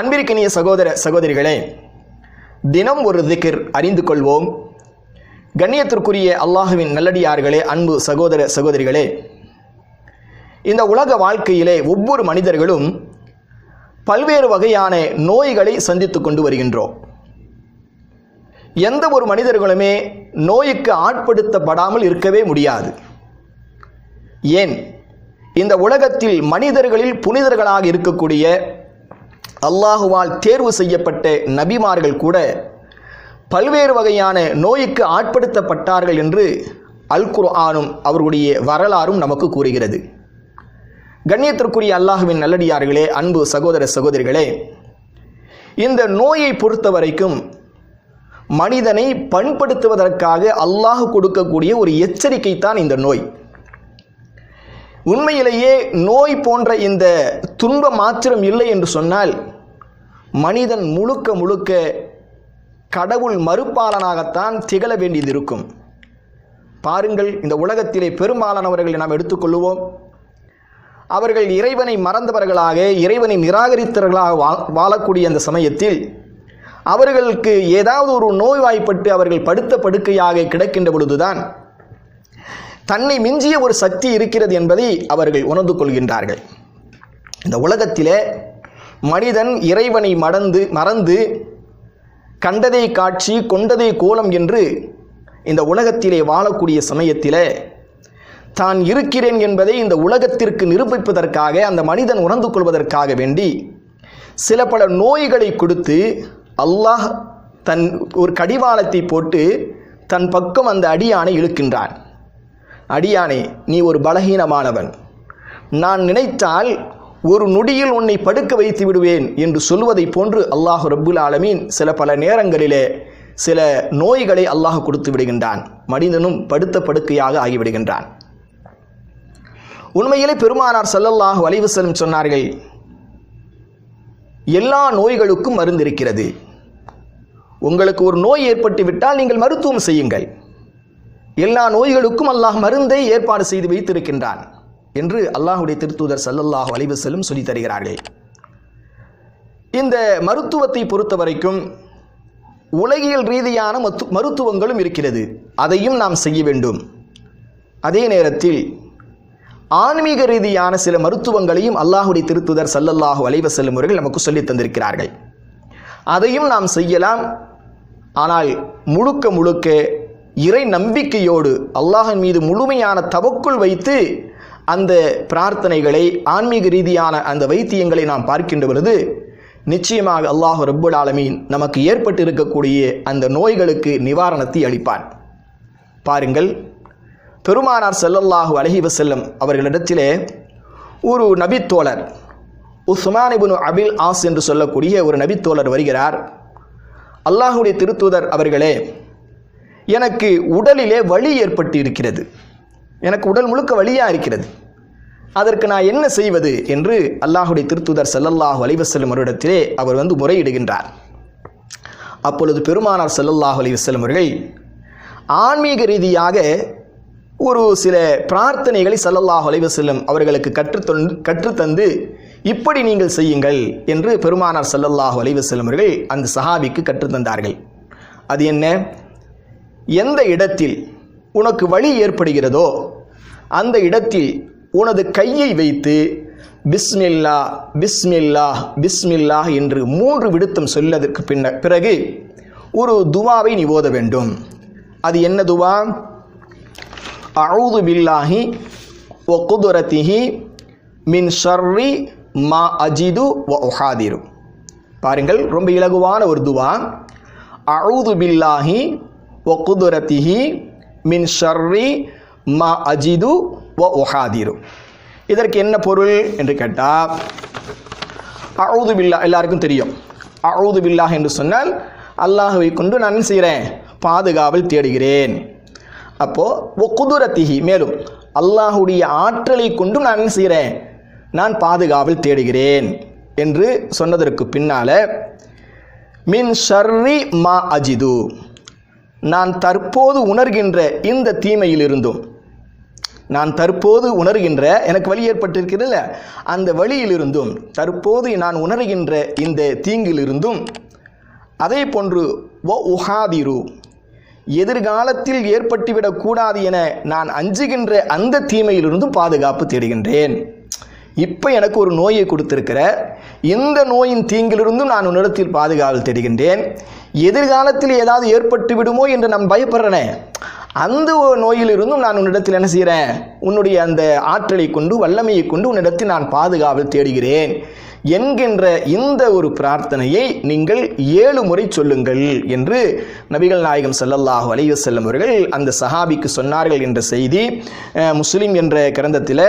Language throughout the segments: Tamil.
அன்பிற்கினிய சகோதர சகோதரிகளே தினம் ஒரு திக்ர் அறிந்து கொள்வோம். கண்ணியத்திற்குரிய அல்லாஹுவின் நல்லடியார்களே அன்பு சகோதர சகோதரிகளே இந்த உலக வாழ்க்கையிலே ஒவ்வொரு மனிதர்களும் பல்வேறு வகையான நோய்களை சந்தித்து கொண்டு வருகின்றோம். எந்த ஒரு மனிதர்களுமே நோய்க்கு ஆட்படுத்தப்படாமல் இருக்கவே முடியாது. ஏன்? இந்த உலகத்தில் மனிதர்களில் புனிதர்களாக இருக்கக்கூடிய அல்லாஹுவால் தேர்வு செய்யப்பட்ட நபிமார்கள் கூட பல்வேறு வகையான நோய்க்கு ஆட்படுத்தப்பட்டார்கள் என்று அல் குர்ஆனும் அவர்களுடைய வரலாறும் நமக்கு கூறுகிறது. கண்ணியத்திற்குரிய அல்லாஹுவின் நல்லடியார்களே அன்பு சகோதர சகோதரிகளே இந்த நோயை பொறுத்த வரைக்கும் மனிதனை பண்படுத்துவதற்காக அல்லாஹ் கொடுக்கக்கூடிய ஒரு எச்சரிக்கை தான் இந்த நோய். உண்மையிலேயே நோய் போன்ற இந்த துன்ப மாத்திரம் இல்லை என்று சொன்னால் மனிதன் முழுக்க முழுக்க கடவுள் மறுப்பாளனாகத்தான் திகழ வேண்டியது இருக்கும். பாருங்கள் இந்த உலகத்திலே பெரும்பாலானவர்களை நாம் எடுத்துக்கொள்வோம் அவர்கள் இறைவனை மறந்தவர்களாக இறைவனை நிராகரித்தவர்களாக வா வாழக்கூடிய அந்த சமயத்தில் அவர்களுக்கு ஏதாவது ஒரு நோய்வாய்ப்பட்டு அவர்கள் படுத்த படுக்கையாக கிடக்கின்ற பொழுதுதான் தன்னை மிஞ்சிய ஒரு சக்தி இருக்கிறது என்பதை அவர்கள் உணர்ந்து கொள்கின்றார்கள். இந்த உலகத்திலே மனிதன் இறைவனை மடந்து மறந்து கண்டதை காட்சி கொண்டதை கோலம் என்று இந்த உலகத்திலே வாழக்கூடிய சமயத்தில் தான் இருக்கிறேன் என்பதை இந்த உலகத்திற்கு நிரூபிப்பதற்காக அந்த மனிதன் உணர்ந்து கொள்வதற்காக வேண்டி சில பல நோய்களை கொடுத்து அல்லாஹ் தன் ஒரு கடிவாளத்தை போட்டு தன் பக்கம் அந்த அடியானை இழுக்கின்றான். அடியானே நீ ஒரு பலகீனமானவன். நான் நினைத்தால் ஒரு நொடியில் உன்னை படுக்க வைத்து விடுவேன் என்று சொல்வதைப் போன்று அல்லாஹ் ரப்புல் ஆலமீன் சில பல நேரங்களிலே சில நோய்களை அல்லாஹ் கொடுத்து விடுகின்றான். மனிதனும் படுத்த படுக்கையாக ஆகிவிடுகின்றான். உண்மையிலே பெருமானார் செல்லல்லாஹு அலைஹி செல்லும் சொன்னார்கள் எல்லா நோய்களுக்கும் மருந்து இருக்கிறது. உங்களுக்கு ஒரு நோய் ஏற்பட்டு விட்டால் நீங்கள் மருத்துவம் செய்யுங்கள். எல்லா நோய்களுக்கும் அல்லாஹ் மருந்தை ஏற்பாடு செய்து வைத்திருக்கின்றான். என்று அல்லாஹுடைய திருத்தூதர் சல்லல்லாஹு அலைஹி செல்லும் சொல்லித் தருகிறார்கள். இந்த மருத்துவத்தை பொறுத்த வரைக்கும் உலகியல் ரீதியான மத்து மருத்துவங்களும் இருக்கிறது. அதையும் நாம் செய்ய வேண்டும். அதே நேரத்தில் ஆன்மீக ரீதியான சில மருத்துவங்களையும் அல்லாஹுடைய திருத்துதர் சல்லல்லாஹு அலைஹி செல்லும் அவர்கள் நமக்கு சொல்லித் தந்திருக்கிறார்கள். அதையும் நாம் செய்யலாம். ஆனால் முழுக்க முழுக்க இறை நம்பிக்கையோடு அல்லாஹின் மீது முழுமையான தவக்குள் வைத்து அந்த பிரார்த்தனைகளை ஆன்மீக ரீதியான அந்த வைத்தியங்களை நாம் பார்க்கின்ற பொழுது நிச்சயமாக அல்லாஹ் ரப்புல் ஆலமீன் நமக்கு ஏற்பட்டு இருக்கக்கூடிய அந்த நோய்களுக்கு நிவாரணத்தை அளிப்பான். பாருங்கள் பெருமானார் செல்லல்லாஹு அலைஹி வஸல்லம் அவர்களிடத்திலே ஒரு நபித்தோழர் உஸ்மான் அபில் ஆஸ் என்று சொல்லக்கூடிய ஒரு நபித்தோழர் வருகிறார். அல்லாஹுடைய திருத்தூதர் அவர்களே எனக்கு உடலிலே வலி ஏற்பட்டு இருக்கிறது எனக்கு உடல் முழுக்க வலியாக இருக்கிறது. அதற்கு நான் என்ன செய்வது என்று அல்லாஹுடைய திருத்துதர் செல்லல்லாஹு அலைஹி வஸல்லம் அவரிடத்திலே அவர் வந்து முறையிடுகின்றார். அப்பொழுது பெருமானார் செல்லல்லாஹு அலைஹி அவர்கள் ஆன்மீக ரீதியாக ஒரு சில பிரார்த்தனைகளை செல்லல்லாஹு அலைஹி அவர்களுக்கு கற்றுத்தந்து கற்றுத்தந்து இப்படி நீங்கள் செய்யுங்கள் என்று பெருமானார் ஸல்லல்லாஹு அலைஹி அவர்கள் அந்த சஹாபிக்கு கற்றுத்தந்தார்கள் அது என்ன? எந்த இடத்தில் உனக்கு வழி ஏற்படுகிறதோ அந்த இடத்தில் உனது கையை வைத்து பிஸ்மில்லா பிஸ்மில்லா பிஸ்மில்லா என்று மூன்று விடுத்தம் சொல்லதற்கு பின்ன பிறகு ஒரு துவாவை நீ ஓத வேண்டும். அது என்ன துவா? அவுது பில்லாஹி ஒ குதுரத்திஹி மின் ஷர்ரி மா அஜிது ஒ ஒஹாதிரு பாருங்கள் ரொம்ப இலகுவான ஒரு துவா. அவுது பில்லாஹி ஒ குதுரத்திஹி மின் ஷர்ரி மா அஜிது ஒ ஒஹாதீரு இதற்கு என்ன பொருள் என்று கேட்டால் அழுது பில்லா எல்லாருக்கும் தெரியும். அழுது பில்லா என்று சொன்னால் அல்லாஹுவை கொண்டு நான் என்ன செய்கிறேன்? பாதுகாவல் தேடுகிறேன். அப்போது ஒ குதுரத்திஹி மேலும் அல்லாஹுடைய ஆற்றலை கொண்டு நான் என்ன செய்கிறேன்? நான் பாதுகாவல் தேடுகிறேன். என்று சொன்னதற்கு பின்னால் மின் ஷர்ரி மா அஜிது. நான் தற்போது உணர்கின்ற இந்த தீமையிலிருந்தும் நான் தற்போது உணர்கின்ற எனக்கு வழி ஏற்பட்டிருக்கிறதில்ல. அந்த வழியிலிருந்தும் தற்போது நான் உணர்கின்ற இந்த தீங்கிலிருந்தும் அதே போன்று வ உஹாதிரு எதிர்காலத்தில் ஏற்பட்டுவிடக்கூடாது என நான் அஞ்சுகின்ற அந்த தீமையிலிருந்தும் பாதுகாப்பு தேடுகின்றேன். இப்போ எனக்கு ஒரு நோயை கொடுத்திருக்கிற இந்த நோயின் தீங்கிலிருந்தும் நான் உன்னிடத்தில் பாதுகாவல் தேடுகின்றேன். எதிர்காலத்தில் ஏதாவது ஏற்பட்டு விடுமோ என்று நான் பயப்படுறேனே. அந்த ஒரு நோயிலிருந்தும் நான் உன்னிடத்தில் என்ன செய்கிறேன் உன்னுடைய அந்த ஆற்றலை கொண்டு வல்லமையை கொண்டு உன்னிடத்தில் நான் பாதுகாவல் தேடுகிறேன். என்கின்ற இந்த ஒரு பிரார்த்தனையை நீங்கள் ஏழு முறை சொல்லுங்கள் என்று நபிகள் நாயகம் ஸல்லல்லாஹு அலைஹி செல்லும் அவர்கள் அந்த சஹாபிக்கு சொன்னார்கள் என்ற செய்தி முஸ்லீம் முஸ்லிம் என்ற கிரந்தத்தில்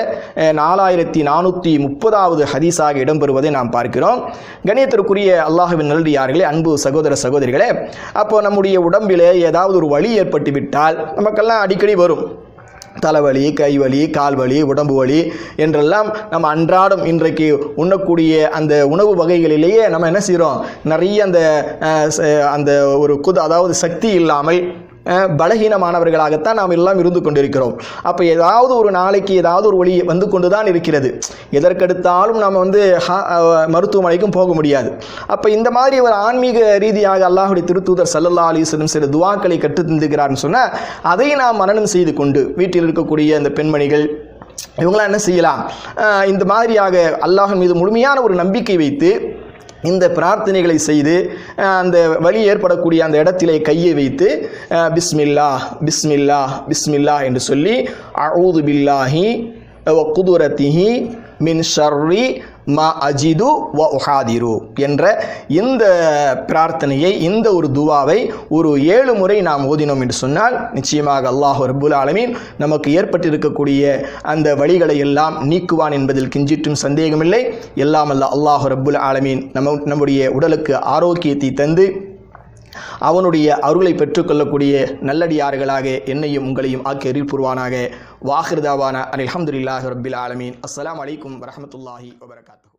நாலாயிரத்தி நானூற்றி முப்பதாவது ஹதீஸாக இடம்பெறுவதை நாம் பார்க்கிறோம். கணியத்திற்குரிய அல்லாஹுவின் நல்லடியார்களே அன்பு சகோதர சகோதரிகளே அப்போ நம்முடைய உடம்பிலே ஏதாவது ஒரு வலி ஏற்பட்டு விட்டால் நமக்கெல்லாம் அடிக்கடி வரும். தலைவலி கைவலி கால்வலி உடம்பு வலி என்றெல்லாம் நம்ம அன்றாடம் இன்றைக்கு உண்ணக்கூடிய அந்த உணவு வகைகளிலேயே நம்ம என்ன செய்கிறோம் நிறைய அந்த அந்த ஒரு குது அதாவது சக்தி இல்லாமல் பலகீனமானவர்களாகத்தான் நாம் எல்லாம் இருந்து கொண்டிருக்கிறோம். அப்போ ஏதாவது ஒரு நாளைக்கு ஏதாவது ஒரு வழி வந்து கொண்டு தான் இருக்கிறது. எதற்கெடுத்தாலும் நாம் வந்து மருத்துவமனைக்கும் போக முடியாது. அப்போ இந்த மாதிரி ஒரு ஆன்மீக ரீதியாக அல்லாஹுடைய திருத்தூதர் சல்லல்லா அலிஸ்லம் சில துவாக்களை கற்றுத் தந்திருக்கிறார்னு சொன்னால் அதை நாம் மரணம் செய்து கொண்டு வீட்டில் இருக்கக்கூடிய அந்த பெண்மணிகள் இவங்களாம் என்ன செய்யலாம்? இந்த மாதிரியாக அல்லாஹின் மீது முழுமையான ஒரு நம்பிக்கை வைத்து இந்த பிரார்த்தனைகளை செய்து அந்த வலி ஏற்படக்கூடிய அந்த இடத்திலே கையை வைத்து பிஸ்மில்லா பிஸ்மில்லா பிஸ்மில்லா என்று சொல்லி அவுது பில்லாஹி குதுரத்திஹி மின் ஷர்ரி மா அஜிது வ உஹாதிரு என்ற இந்த பிரார்த்தனையை இந்த ஒரு துவாவை ஒரு ஏழு முறை நாம் ஓதினோம் என்று சொன்னால் நிச்சயமாக அல்லாஹ் ரபுல் ஆலமீன் நமக்கு ஏற்பட்டிருக்கக்கூடிய அந்த வழிகளை எல்லாம் நீக்குவான் என்பதில் கிஞ்சிற்றும் சந்தேகமில்லை. எல்லாம் அல்ல அல்லாஹ் ரபுல் ஆலமீன் நம்ம நம்முடைய உடலுக்கு ஆரோக்கியத்தை தந்து அவனுடைய அருளை பெற்றுக்கொள்ளக்கூடிய நல்லடியார்களாக என்னையும் உங்களையும் ஆக்கி எரிப்புருவானாக அலி அல்ஹம்துலில்லாஹி ரபில் ஆலமீன். அஸ்லாம் அலைக்கும் வரமத்துல்லாஹி வபரகாத்து